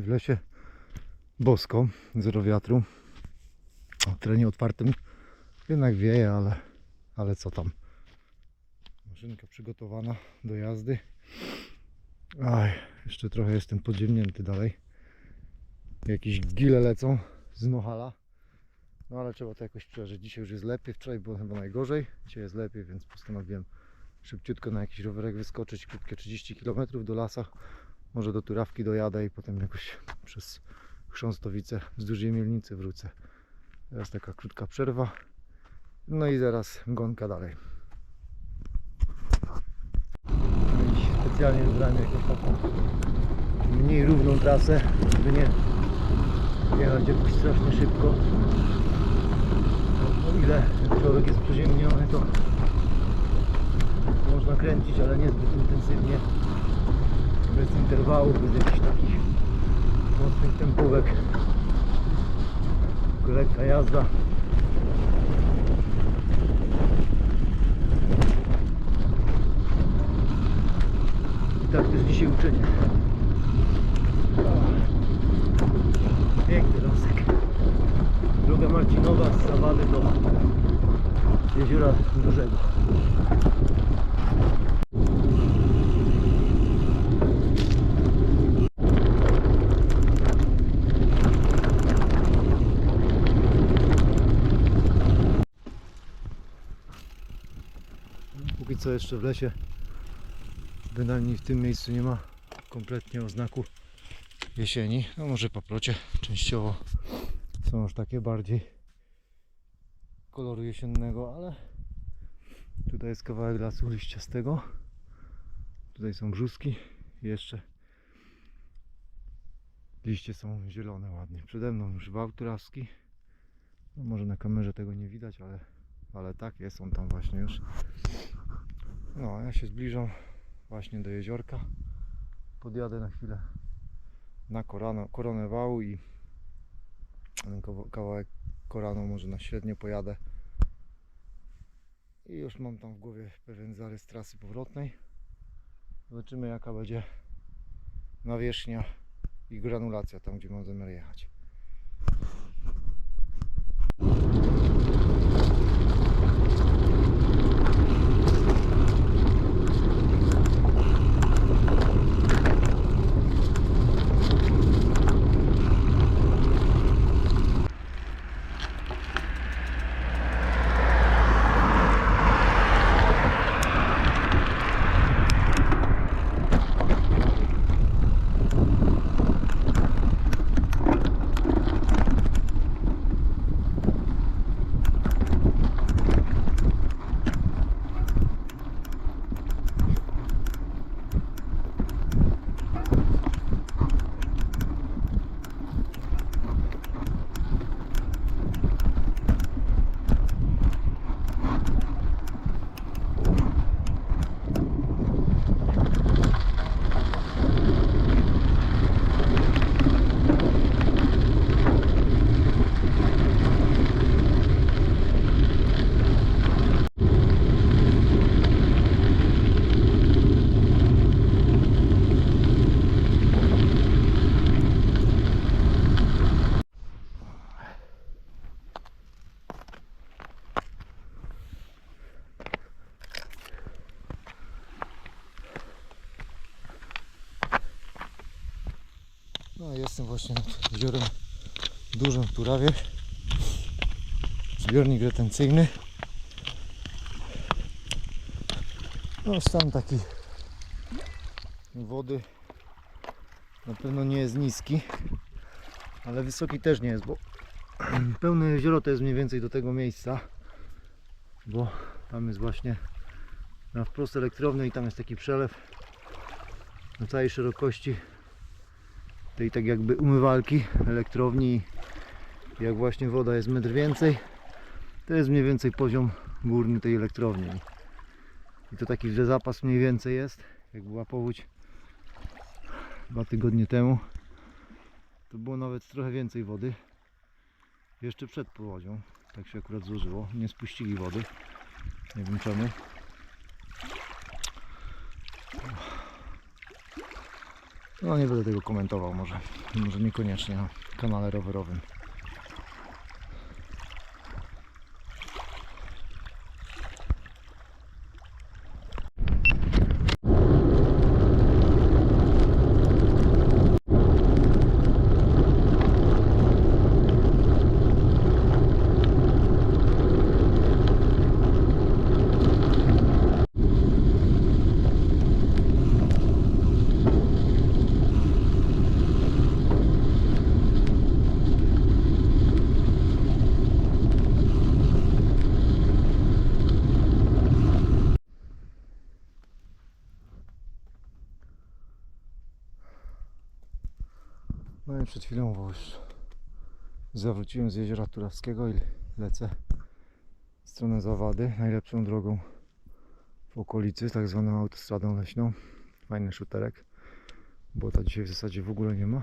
W lesie bosko, zero wiatru. W terenie otwartym jednak wieje, ale, ale co tam. Maszynka przygotowana do jazdy. Aj, jeszcze trochę jestem podziemnięty dalej. Jakieś gile lecą z Nohala. No ale trzeba to jakoś przeżyć. Dzisiaj już jest lepiej, wczoraj było chyba najgorzej. Dzisiaj jest lepiej, więc postanowiłem szybciutko na jakiś rowerek wyskoczyć. Krótkie 30 km do lasa. Może do Turawki dojadę i potem jakoś przez Chrząstowice wzdłuż Jemielnicy wrócę. Teraz taka krótka przerwa. No i zaraz gonka dalej. No Specjalnie wybrałem jakąś taką mniej równą trasę, żeby nie jechać jakoś strasznie szybko. O ile człowiek jest przeziemniony, to można kręcić, ale niezbyt intensywnie. Bez interwałów, bez jakichś takich mocnych tempówek. Lekka jazda. I tak też dzisiaj uczynię. Piękny lasek. Droga Marcinowa z Zawady do jeziora Dużego. Póki co jeszcze w lesie, bynajmniej w tym miejscu nie ma kompletnie oznaku jesieni. No może po plocie częściowo są już takie bardziej koloru jesiennego, ale tutaj jest kawałek lasu liściastego. Tutaj są brzuski jeszcze liście są zielone ładnie. Przede mną już wał. No może na kamerze tego nie widać, ale, ale tak jest on tam właśnie już. No, ja się zbliżam właśnie do jeziorka. Podjadę na chwilę na korano, koronę wału i ten kawa- kawałek koranu może na średnio pojadę. I już mam tam w głowie pewien zarys trasy powrotnej. Zobaczymy jaka będzie nawierzchnia i granulacja tam gdzie mam zamiar jechać. No jestem właśnie nad jeziorem dużym w Turawie. Zbiornik retencyjny. No stan taki wody na pewno nie jest niski, ale wysoki też nie jest, bo pełne jezioro to jest mniej więcej do tego miejsca, bo tam jest właśnie na wprost elektrowny i tam jest taki przelew na całej szerokości tej tak jakby umywalki elektrowni jak właśnie woda jest metr więcej to jest mniej więcej poziom górny tej elektrowni. I to taki że zapas mniej więcej jest. Jak była powódź dwa tygodnie temu to było nawet trochę więcej wody. Jeszcze przed powodzią tak się akurat złożyło. Nie spuścili wody. Nie wiem czemu No nie będę tego komentował może. Może niekoniecznie na kanale rowerowym. Przed chwilą bo już zawróciłem z jeziora Turawskiego i lecę w stronę Zawady, najlepszą drogą w okolicy, tak zwaną autostradą leśną. Fajny szuterek, bo ta dzisiaj w zasadzie w ogóle nie ma.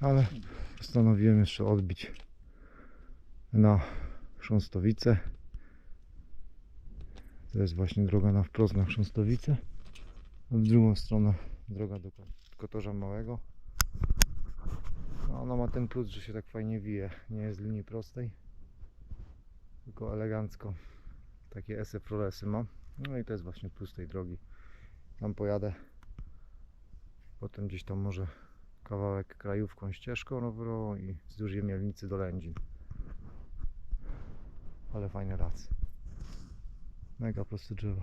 Ale postanowiłem jeszcze odbić na Chrząstowice. To jest właśnie droga na wprost na Chrząstowice. W drugą stronę droga do Ko- Kotorza Małego. No, ona ma ten plus, że się tak fajnie wije. Nie jest z linii prostej, tylko elegancko. Takie esy prolesy ma. No i to jest właśnie plus tej drogi. Tam pojadę. Potem gdzieś tam może kawałek krajówką, ścieżką rowerową i wzdłuż Jemielnicy do Lędzin. Ale fajny las. Mega proste drzewo.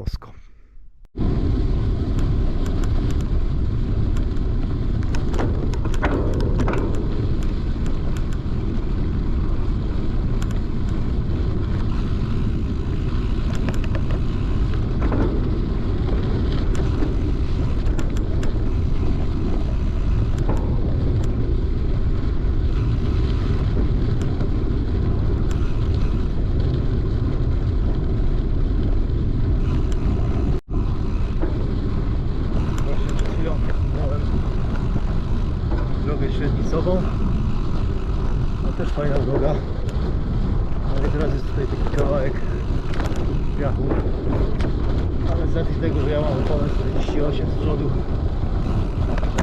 Bosco. Ale z tego, że ja mam oponę 48 z przodu,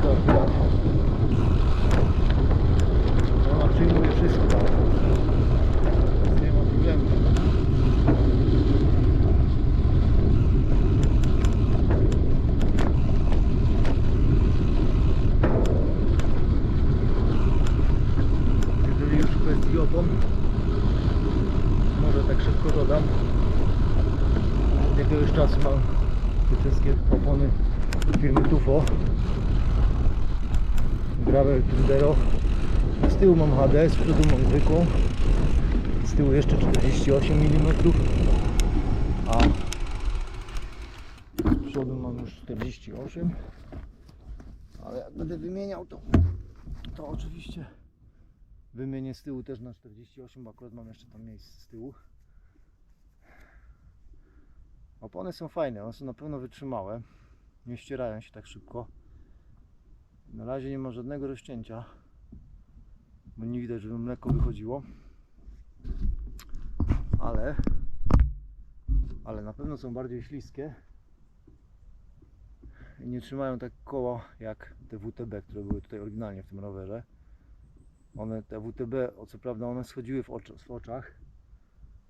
to akurat ona przyjmuje wszystko. Więc nie ma problemu. Jeżeli już w kwestii opon, może tak szybko dodam. Od jakiegoś czasu mam te wszystkie opony firmy Tufo. Gravel Tundero. Z tyłu mam HD, z przodu mam zwykłą. Z tyłu jeszcze 48 mm. A z przodu mam już 48. Ale jak będę wymieniał to, to oczywiście Wymienię z tyłu też na 48, bo akurat mam jeszcze tam miejsce z tyłu. Opony są fajne, one są na pewno wytrzymałe. Nie ścierają się tak szybko. Na razie nie ma żadnego rozcięcia, bo nie widać, żeby mleko wychodziło. Ale, ale na pewno są bardziej śliskie i nie trzymają tak koła jak te WTB, które były tutaj oryginalnie w tym rowerze. One, te WTB, o co prawda one schodziły w, w oczach.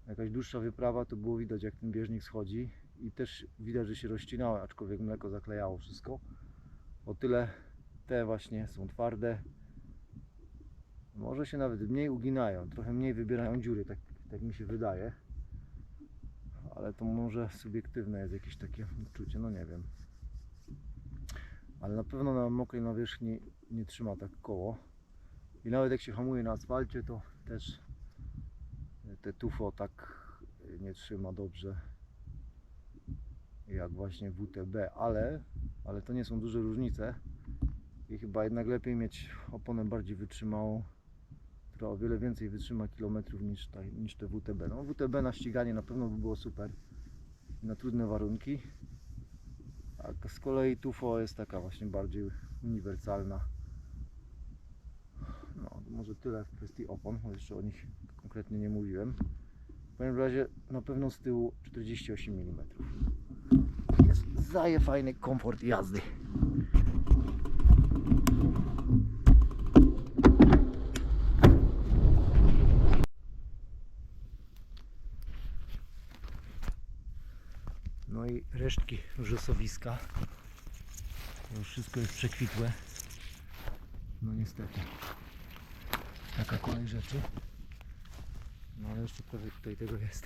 Jakaś dłuższa wyprawa, to było widać jak ten bieżnik schodzi i też widać, że się rozcinały, aczkolwiek mleko zaklejało wszystko. O tyle te właśnie są twarde. Może się nawet mniej uginają, trochę mniej wybierają dziury, tak, tak mi się wydaje. Ale to może subiektywne jest jakieś takie uczucie, no nie wiem. Ale na pewno na mokrej nawierzchni nie trzyma tak koło. I nawet jak się hamuje na asfalcie, to też te tufo tak nie trzyma dobrze jak właśnie WTB, ale, ale to nie są duże różnice i chyba jednak lepiej mieć oponę bardziej wytrzymałą, która o wiele więcej wytrzyma kilometrów niż, ta, niż te WTB. No WTB na ściganie na pewno by było super na trudne warunki, a z kolei tufo jest taka właśnie bardziej uniwersalna No, może tyle w kwestii opon, bo jeszcze o nich konkretnie nie mówiłem. W każdym razie na pewno z tyłu 48 mm. Jest zaje fajny komfort jazdy. No i resztki rzosowiska. Już wszystko jest przekwitłe. No niestety. Taka kolej rzeczy. No ale jeszcze trochę tutaj tego jest.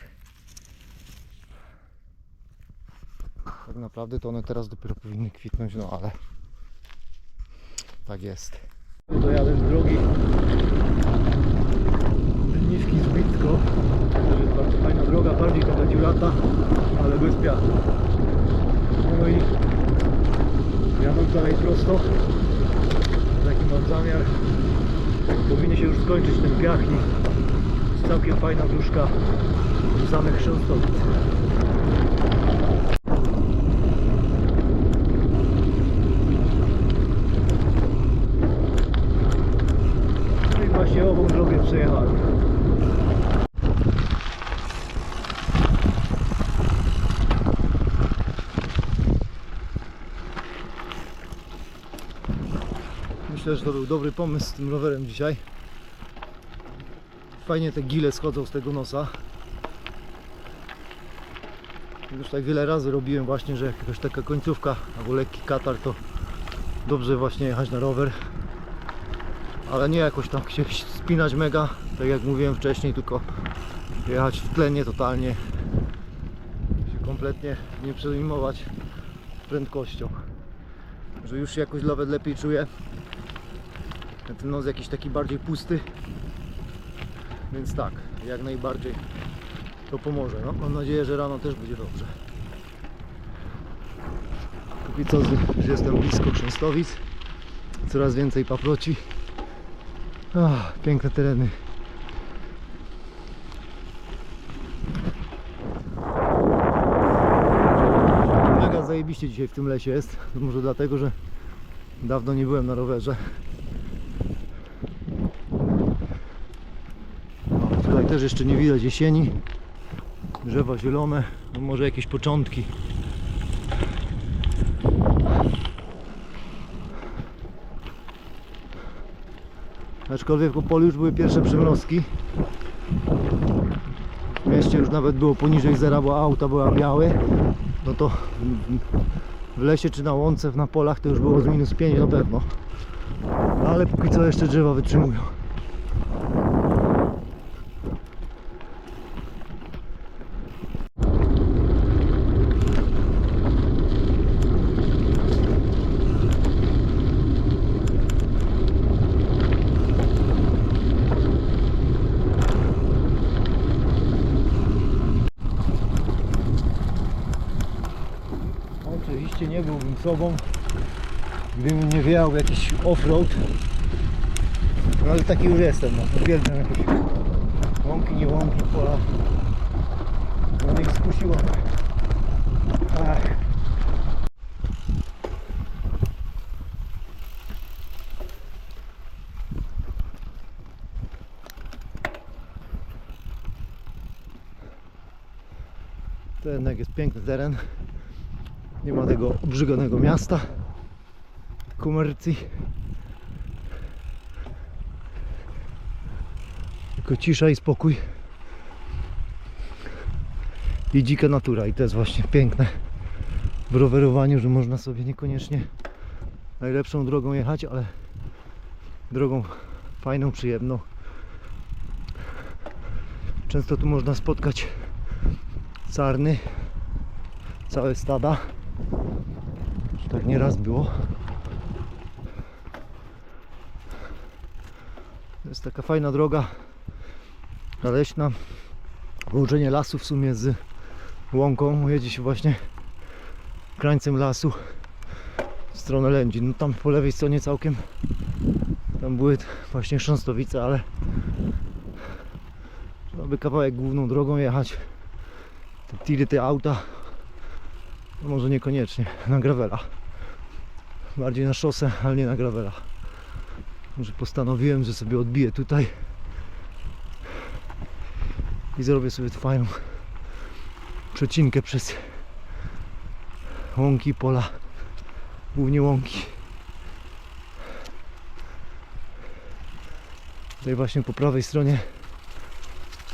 Tak naprawdę to one teraz dopiero powinny kwitnąć, no ale tak jest. Dojadę z drogi Niewki Zbitko. To jest bardzo fajna droga, bardziej taka dziurata, ale bez piachu. No i jadąc dalej prosto, taki mam zamiar, powinien się już skończyć ten piach i jest całkiem fajna dróżka do samych. No i właśnie ową drogę przejechałem. Myślę, że to był dobry pomysł z tym rowerem dzisiaj. Fajnie te gile schodzą z tego nosa. Już tak wiele razy robiłem właśnie, że jak jakaś taka końcówka albo lekki katar to dobrze właśnie jechać na rower. Ale nie jakoś tam się spinać mega, tak jak mówiłem wcześniej, tylko jechać w tlenie totalnie. Się kompletnie nie przejmować prędkością. Że już jakoś nawet lepiej czuję. Ten nos jakiś taki bardziej pusty. Więc tak, jak najbardziej to pomoże. No, mam nadzieję, że rano też będzie dobrze. Póki co z- jestem blisko Chrząstowic. Coraz więcej paproci. Ach, piękne tereny. Mega zajebiście dzisiaj w tym lesie jest. Może dlatego, że dawno nie byłem na rowerze. O, tutaj też jeszcze nie widać jesieni. Drzewa zielone, no może jakieś początki. Aczkolwiek po polu już były pierwsze przymrozki. W mieście już nawet było poniżej zera, bo auta były białe. No to w- w lesie czy na łące, na polach to już było z minus 5 na pewno. Ale póki co jeszcze drzewa wytrzymują. Oczywiście nie byłbym sobą, gdybym nie wjechał jakiś offroad. No ale taki już jestem, no. uwielbiam jakieś łąki, nie łąki, pola. No niech skusiło. Ach. To jednak jest piękny teren. Nie ma tego obrzyganego miasta. Komercji. Tylko cisza i spokój. I dzika natura. I to jest właśnie piękne w rowerowaniu, że można sobie niekoniecznie najlepszą drogą jechać, ale drogą fajną, przyjemną. Często tu można spotkać sarny, całe stada. Tak nieraz było. To jest taka fajna droga leśna. Połączenie lasu w sumie z łąką. Jedzie się właśnie krańcem lasu w stronę Lędzin. No tam po lewej stronie całkiem tam były właśnie Chrząstowice, ale trzeba by kawałek główną drogą jechać. Te tiry, te auta może niekoniecznie na gravela. Bardziej na szosę, ale nie na gravela. że postanowiłem, że sobie odbiję tutaj i zrobię sobie fajną przecinkę przez łąki, pola, głównie łąki. Tutaj właśnie po prawej stronie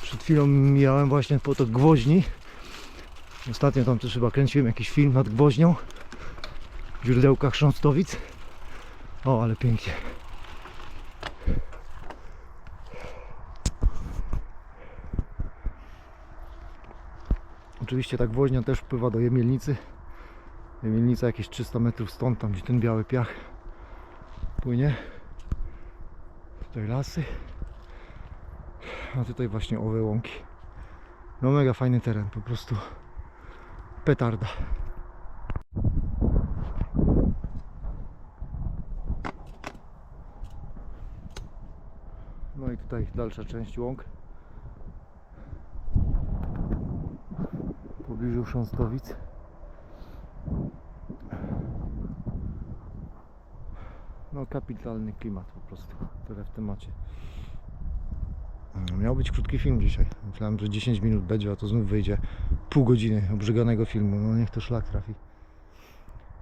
przed chwilą mijałem właśnie potok gwoźni. Ostatnio tam też chyba kręciłem jakiś film nad gwoźnią w źródełkach Chrząstowic. O, ale pięknie. Oczywiście ta gwoźnia też wpływa do Jemielnicy. Jemielnica jakieś 300 metrów stąd, tam gdzie ten biały piach płynie. Tutaj lasy. A tutaj właśnie owe łąki. No mega fajny teren, po prostu petarda. No i tutaj dalsza część łąk. W pobliżu Chrząstowic. No kapitalny klimat po prostu, tyle w temacie. Miał być krótki film dzisiaj. Myślałem, że 10 minut będzie, a to znów wyjdzie pół godziny obrzyganego filmu. No niech to szlak trafi.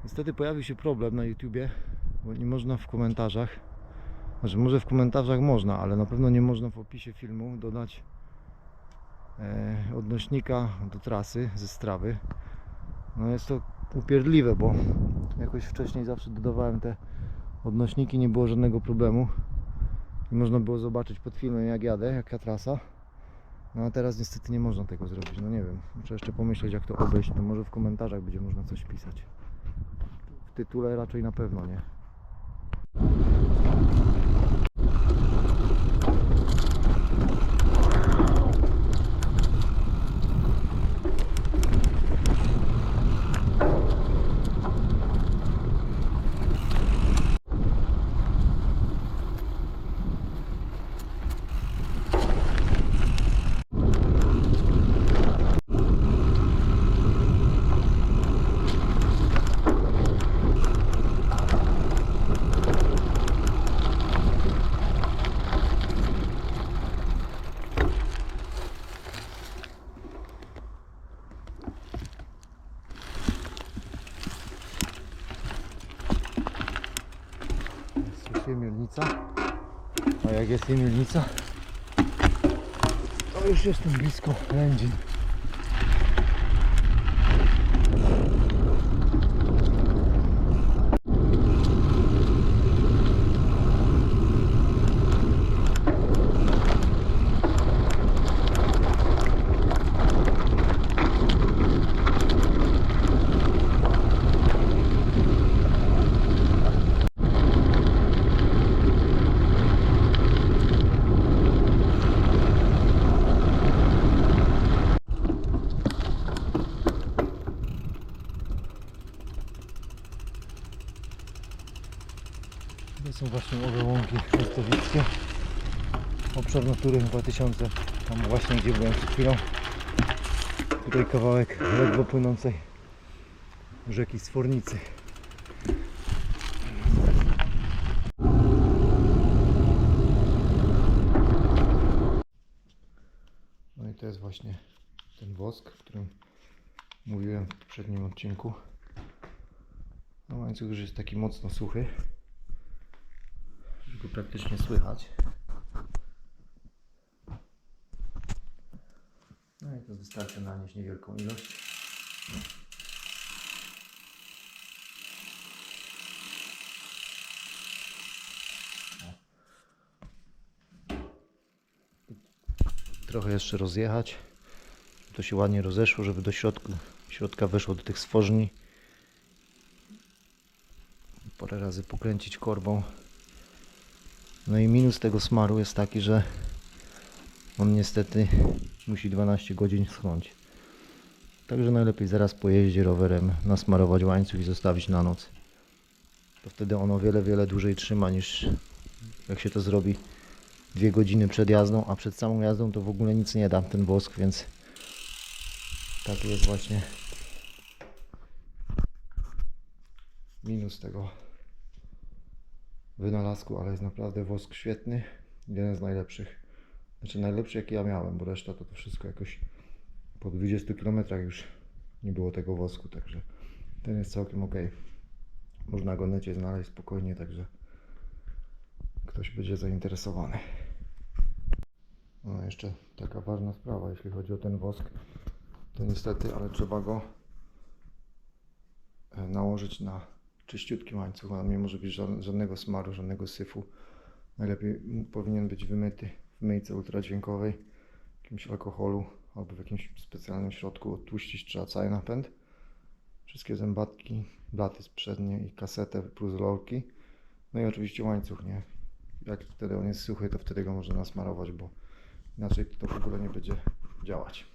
Niestety pojawił się problem na YouTubie, bo nie można w komentarzach, znaczy może w komentarzach można, ale na pewno nie można w opisie filmu dodać e, odnośnika do trasy ze strawy. No jest to upierdliwe, bo jakoś wcześniej zawsze dodawałem te odnośniki, nie było żadnego problemu i można było zobaczyć pod filmem jak jadę, jaka trasa. No a teraz niestety nie można tego zrobić, no nie wiem. Muszę jeszcze pomyśleć jak to obejść, to może w komentarzach będzie można coś pisać. W tytule raczej na pewno nie. Jest Jemielnica. Jest Jemielnica, to już jestem blisko Lędzin. To są owe łąki ostowickie. Obszar natury 2000, tam właśnie gdzie byłem przed chwilą. Tutaj kawałek ledwo płynącej rzeki Sfornicy. No i to jest właśnie ten wosk, o którym mówiłem w poprzednim odcinku. No łańcuch już jest taki mocno suchy go praktycznie słychać. No i to wystarczy nanieść niewielką ilość. Trochę jeszcze rozjechać. To się ładnie rozeszło, żeby do środka, środka weszło do tych stworzni. Parę razy pokręcić korbą. No i minus tego smaru jest taki, że on niestety musi 12 godzin schnąć. Także najlepiej zaraz po jeździe rowerem nasmarować łańcuch i zostawić na noc. To wtedy on o wiele, wiele dłużej trzyma niż jak się to zrobi dwie godziny przed jazdą, a przed samą jazdą to w ogóle nic nie da ten wosk, więc taki jest właśnie minus tego wynalazku, ale jest naprawdę wosk świetny. Jeden z najlepszych. Znaczy najlepszy jaki ja miałem, bo reszta to, to wszystko jakoś po 20 km już nie było tego wosku, także ten jest całkiem ok. Można go necie znaleźć spokojnie, także ktoś będzie zainteresowany. No jeszcze taka ważna sprawa, jeśli chodzi o ten wosk, to niestety, ale trzeba go e, nałożyć na czyściutki łańcuch. On nie może być ża- żadnego smaru, żadnego syfu. Najlepiej powinien być wymyty w myjce ultradźwiękowej, w jakimś alkoholu albo w jakimś specjalnym środku. Odtłuścić trzeba cały napęd. Wszystkie zębatki, blaty przednie i kasetę plus rolki. No i oczywiście łańcuch, nie? Jak wtedy on jest suchy, to wtedy go można nasmarować, bo inaczej to w ogóle nie będzie działać.